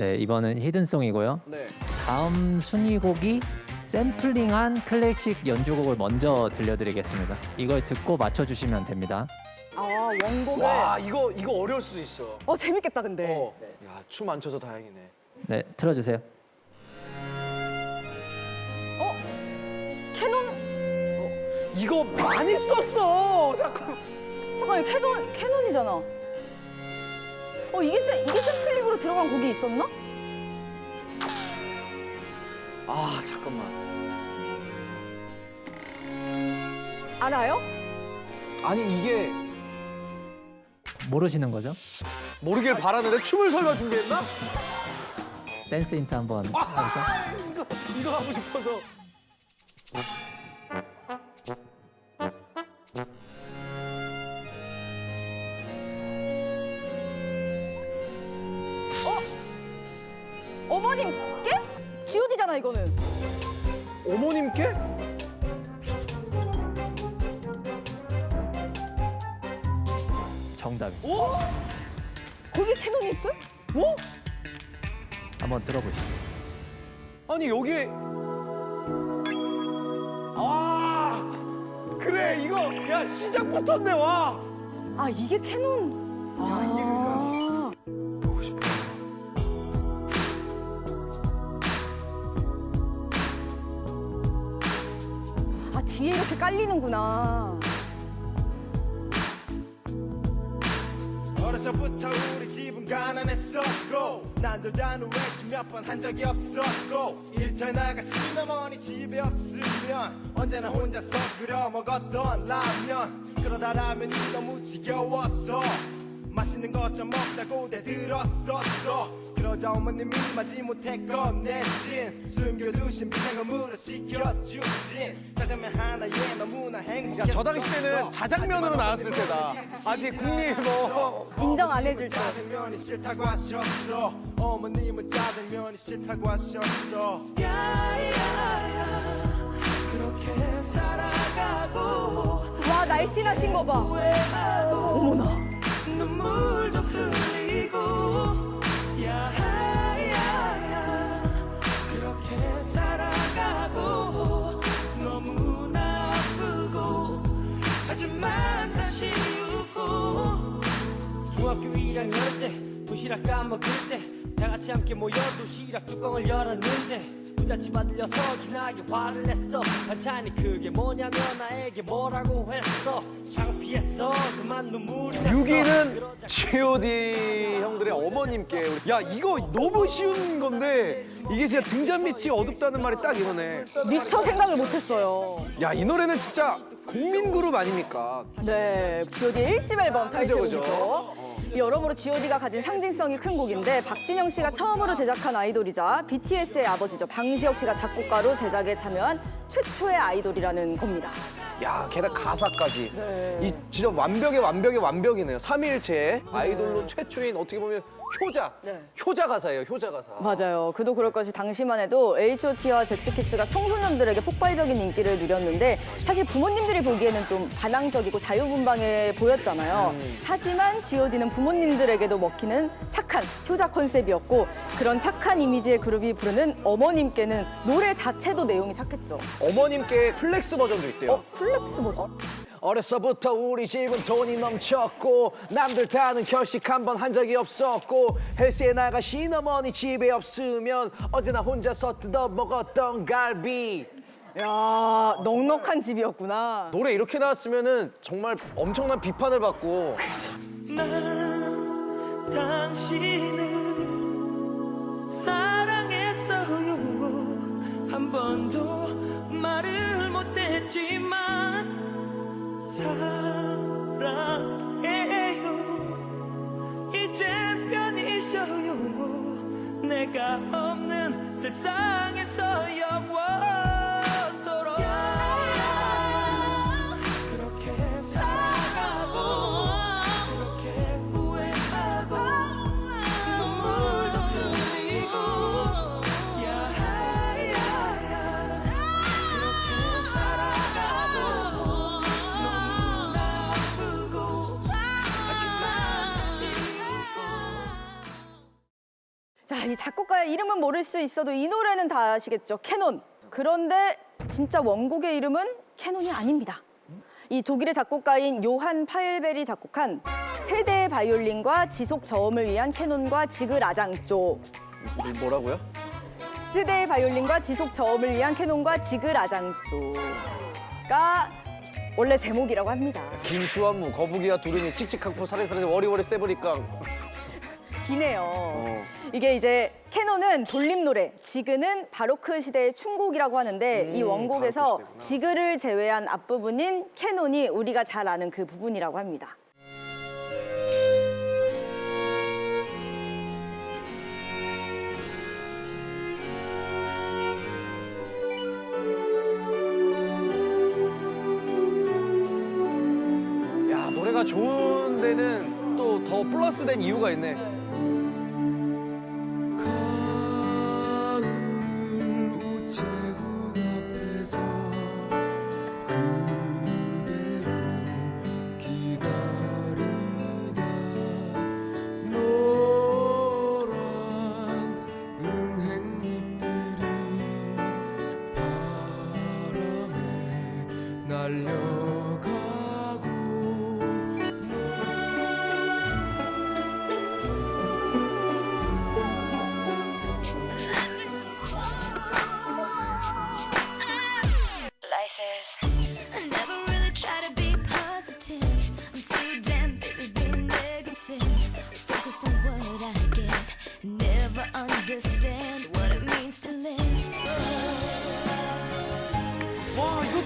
네, 이번은 히든송이고요. 네. 다음 순위곡이 샘플링한 클래식 연주곡을 먼저 들려드리겠습니다. 이걸 듣고 맞춰주시면 됩니다. 아 원곡을. 와 이거 이거 어려울 수도 있어. 어 재밌겠다 근데. 어. 야춤 안 춰서 다행이네. 네, 틀어주세요. 캐논 이거 많이 썼어. 잠깐. 잠깐 이거 캐논 캐논이잖아. 어 이게 샘 이게 샘플링으로 들어간 곡이 있었나? 아 잠깐만. 알아요? 아니 이게 모르시는 거죠? 모르길 바라는데 춤을 설마 준비했나? 댄스 힌트 한번? 아 이거 이거 하고 싶어서. 정답. 오? 거기 캐논이 있어요? 어? 한번 들어보시죠. 아니 여기 아 그래 이거 야 시작부터인데 와. 아 이게 캐논. 야, 이게 아. 보고 싶어. 아 뒤에 이렇게 깔리는구나. 어려서부터 우리 집은 가난했었고 난들다는 외식 몇번 한 적이 없었고 일터에 나가 시어머니 집에 없으면 언제나 혼자서 끓여 먹었던 라면. 그러다 라면이 너무 지겨웠어 맛있는 것 좀 먹자고 대들었었어 그러자 어머님이 마지못해 꺼내신 숨겨두신 비상금으로 시켜주신 짜장면 하나에 너무나 행복했어 야 저 당시 때는 자장면으로 나왔을 때다. 아직 국립 뭐. 인정 안 해줄 때. 짜장면이 싫다고 하셨어 어머님은 짜장면이 싫다고 하셨어 그렇게 살아가고 와 날씬하신 거 봐. 어머나. 눈물도 흘리고. 야야야 그렇게 살아가고 너무나 아프고. 하지만 다시 웃고. 중학교 1학년 때 도시락 까먹을 때 다 같이 함께 모여 도시락 뚜껑을 열었는데 부잣집 아들 녀석이 나게 화를 냈어 반찬이 그게 뭐냐면 나에게 뭐라고 했어 창피했어 그만 눈물이 났어 6위는 그러자 G.O.D 형들의 어머님께. 야 이거 너무 쉬운 건데 이게 진짜 등잔 밑이 어둡다는 말이 딱 이거네. 미처 생각을 못했어요. 야 이 노래는 진짜 국민 그룹 아닙니까? 네, G.O.D의 1집 앨범 그죠, 타이틀곡이죠. 여러모로 G.O.D가 가진 상징성이 큰 곡인데 박진영 씨가 처음으로 제작한 아이돌이자 BTS의 아버지죠. 방시혁 씨가 작곡가로 제작에 참여한 최초의 아이돌이라는 겁니다. 야 게다가 가사까지. 네. 이 진짜 완벽의 완벽의 완벽이네요. 삼일체 아이돌로 최초인 어떻게 보면 효자. 네. 효자 가사예요. 효자 가사. 맞아요. 그도 그럴 것이 당시만 해도 H.O.T.와 잭스키스가 청소년들에게 폭발적인 인기를 누렸는데 사실 부모님들이 보기에는 좀 반항적이고 자유분방해 보였잖아요. 하지만 G.O.D는 부모님들에게도 먹히는 착한 효자 컨셉이었고 그런 착한 이미지의 그룹이 부르는 어머님께는 노래 자체도 내용이 착했죠. 어머님께 플렉스 버전도 있대요. 어, 플렉스 버전? 어려서부터 우리 집은 돈이 넘쳤고 남들 다는 결식 한 번 한 적이 없었고 헬스에 나가 시어머니 집에 없으면 언제나 혼자서 뜯어 먹었던 갈비 야, 넉넉한 집이었구나. 노래 이렇게 나왔으면은 정말 엄청난 비판을 받고 난 당신을 사랑했어요. 한 번도 말을 못했지만 사랑해요. 이제 편히 쉬어요. 내가 없는 세상에서 자, 이 작곡가의 이름은 모를 수 있어도 이 노래는 다 아시겠죠? 캐논. 그런데 진짜 원곡의 이름은 캐논이 아닙니다. 이 독일의 작곡가인 요한 파일베리 작곡한 세대 바이올린과 지속 저음을 위한 캐논과 지글 아장조. 뭐라고요? 세대 바이올린과 지속 저음을 위한 캐논과 지글 아장조가 원래 제목이라고 합니다. 김수환무 거북이와 두루니 칙칙학포 사레사레 워리워리 세브리깡 기네요. 어. 이게 이제 캐논은 돌림 노래, 지그는 바로크 시대의 춘곡이라고 하는데 이 음, 원곡에서 바로크 시대구나. 지그를 제외한 앞부분인 캐논이 우리가 잘 아는 그 부분이라고 합니다. 야 노래가 좋은 데는 또 더 플러스 된 이유가 있네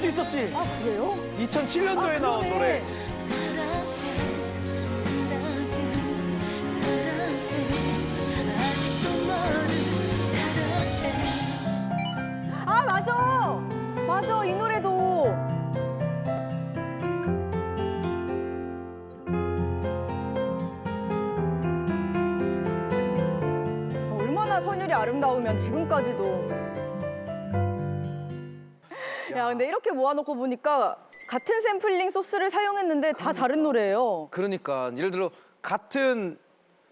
와 이것도 있었지 아 그래요? 2007년도에 나온 노래 사랑해, 사랑해, 사랑해. 아직도 너를 사랑해. 아 맞아, 맞아 이 노래도. 얼마나 선율이 아름다우면 지금까지도. 야 근데 이렇게 모아놓고 보니까 같은 샘플링 소스를 사용했는데 다 다른 노래예요. 그러니까 예를 들어 같은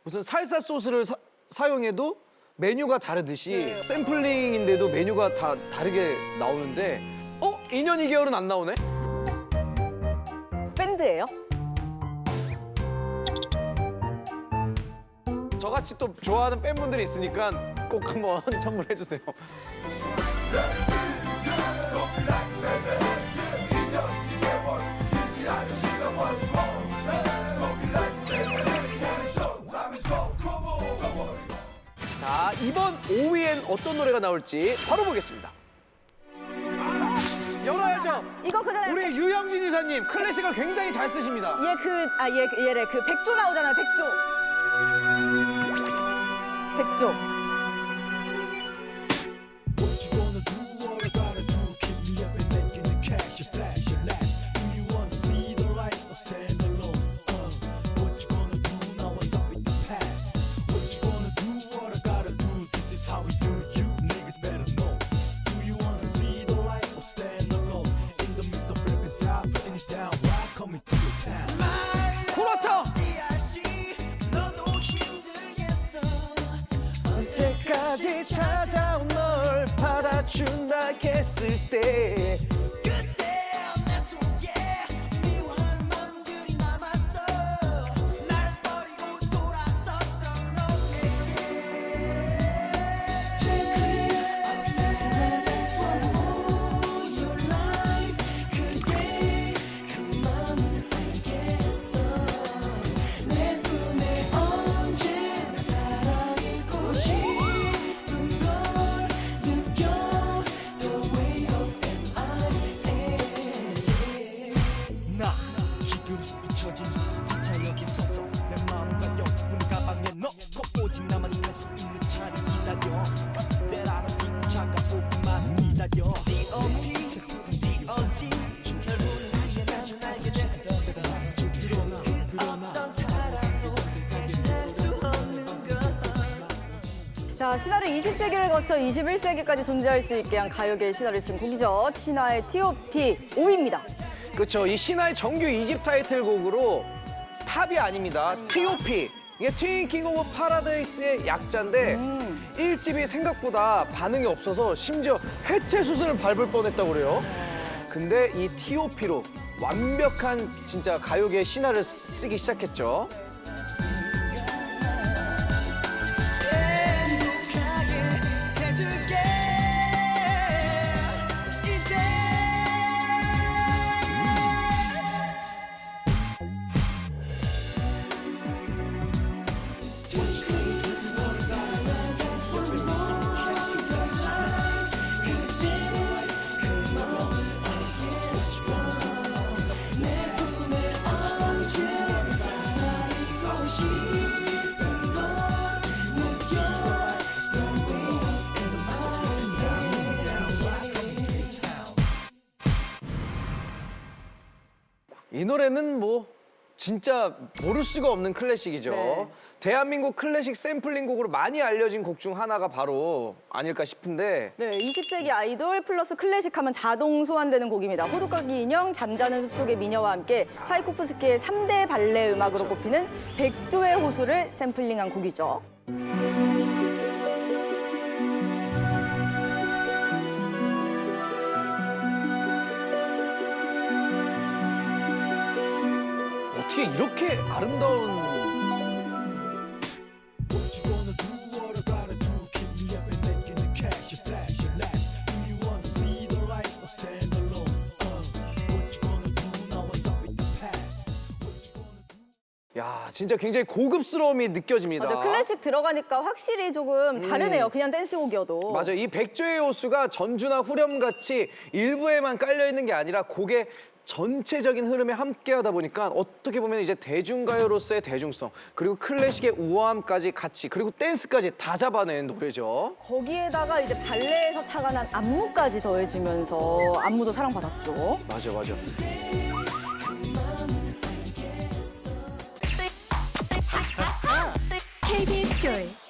무슨 살사 소스를 사, 사용해도 메뉴가 다르듯이 샘플링인데도 메뉴가 다 다르게 나오는데 어? 2년 2개월은 안 나오네? 밴드예요? 저같이 또 좋아하는 팬분들이 있으니까 꼭 한번 청구해 주세요. 자, 이번 5위엔 어떤 노래가 나올지 바로 보겠습니다. 열어야죠. 이거 그잖아요. 우리 유영진 이사님 클래식을 굉장히 잘 쓰십니다. 얘 그, 아, 얘, 얘래. 그 백조 나오잖아요, 백조. 백조. 찾아온 널 받아준다 했을 때 20세기를 거쳐 21세기까지 존재할 수 있게 한 가요계의 신화를 쓴 곡이죠. 티나의 T.O.P. 5위입니다. 그렇죠. 이 신화의 정규 2집 타이틀곡으로 탑이 아닙니다. T.O.P. 이게 틴킹 오브 파라다이스의 약자인데 일 1집이 생각보다 반응이 없어서 심지어 해체 수순을 밟을 뻔했다고 그래요. 근데 이 T.O.P로 완벽한 진짜 가요계의 신화를 쓰- 쓰기 시작했죠. 이 노래는 뭐 진짜 모를 수가 없는 클래식이죠. 네. 대한민국 클래식 샘플링 곡으로 많이 알려진 곡 중 하나가 바로 아닐까 싶은데 네, 20세기 아이돌 플러스 클래식 하면 자동 소환되는 곡입니다. 호두까기 인형, 잠자는 숲속의 미녀와 함께 차이코프스키의 삼대 발레 음악으로 꼽히는 백조의 호수를 샘플링한 곡이죠. 어떻게 이렇게 아름다운 What you gonna do, what I gotta do Keep me up and making the cash, you flash, you last Do you wanna see the light or stand alone? Uh, what you gonna do, now what's up with the past? What you gonna do? 야 진짜 굉장히 고급스러움이 느껴집니다. 맞아요. 클래식 들어가니까 확실히 조금 다르네요. 그냥 댄스곡이어도. 맞아요. 이 백조의 호수가 전주나 후렴 같이 일부에만 깔려 있는 게 아니라 곡의 전체적인 흐름에 함께하다 보니까 어떻게 보면 이제 대중가요로서의 대중성 그리고 클래식의 우아함까지 같이 그리고 댄스까지 다 잡아낸 노래죠. 거기에다가 이제 발레에서 착안한 안무까지 더해지면서 안무도 사랑받았죠. 맞아 맞아. KBS Joy